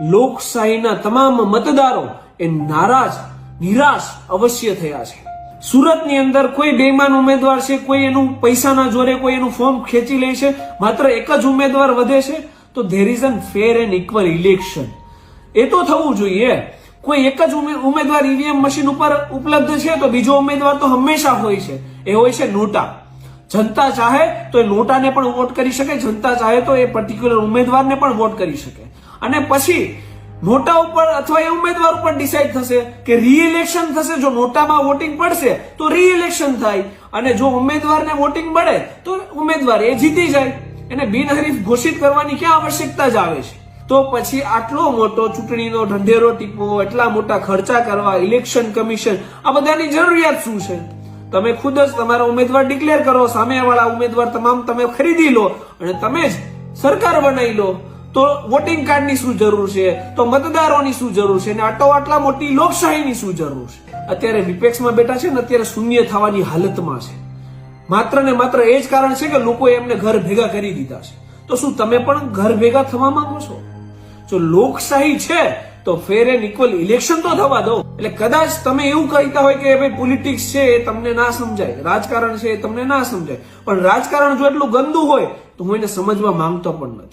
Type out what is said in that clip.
લોકશાહીના તમામ મતદારો એ નારાજ, નિરાશ, અવશ્ય થયા છે. સુરતની અંદર કોઈ બેમાન ઉમેદવાર છે, કોઈ એનું પૈસાના જોરે કોઈ એનું ફોર્મ ખેંચી લે છે, માત્ર એક જ ઉમેદવાર વધે છે, તો there is an fair and equal election એ તો થવું જોઈએ. કોઈ એક જ ઉમેદવાર ઈવીએમ મશીન ઉપર ઉપલબ્ધ છે, તો બીજો ઉમેદવાર તો હંમેશા હોય છે. એ હોય છે નોટા. જનતા ચાહે તો એ નોટાને પણ વોટ કરી શકે, જનતા ચાહે તો એ પર્ટિક્યુલર ઉમેદવારને પણ વોટ કરી શકે. અને પછી નોટા ઉપર અથવા એ ઉમેદવાર ઉપર ડિસાઈડ થશે કે રીઇલેક્શન થશે. જો નોટામાં વોટિંગ પડશે, તો રીઇલેક્શન થાય. અને જો ઉમેદવારને વોટિંગ મળે, તો ઉમેદવાર એ જીતી જાય. એને બિનહરીફ ઘોષિત કરવાની ક્યાં આવશ્યકતા જ આવે છે? તો પછી આટલો મોટો ચૂંટણીનો ઢંઢેરો ટીપવો એટલા મોટા ખર્ચા કરવા ઇલેક્શન કમિશન આ બધાની જરૂરિયાત શું છે? તમે ખુદ જ તમારા ઉમેદવાર ડિક્લેર કરો, સામેવાળા ઉમેદવાર તમામ તમે ખરીદી લો અને તમે જ સરકાર બનાવી લો. તો વોટિંગ કાર્ડની શું જરૂર છે? તો મતદારોની શું જરૂર છે? અને આટો આટલા મોટી લોકશાહીની શું જરૂર છે? અત્યારે વિપક્ષમાં બેઠા છે ને અત્યારે શૂન્ય થવાની હાલતમાં છે. માત્ર ને માત્ર એ જ કારણ છે કે લોકોએ એમને ઘર ભેગા કરી દીધા છે. તો શું તમે પણ ઘર ભેગા થવા માંગો છો? જો લોકશાહી છે, તો ફેર એન્ડ ઇક્વલ ઇલેક્શન તો થવા દો. એટલે કદાચ તમે એવું કહેતા હોય કે ભાઈ પોલિટિક્સ છે, એ તમને ના સમજાય. રાજકારણ છે, એ તમને ના સમજાય. પણ રાજકારણ જો એટલું ગંદુ હોય, તો હું એને સમજવા માંગતો પણ નથી.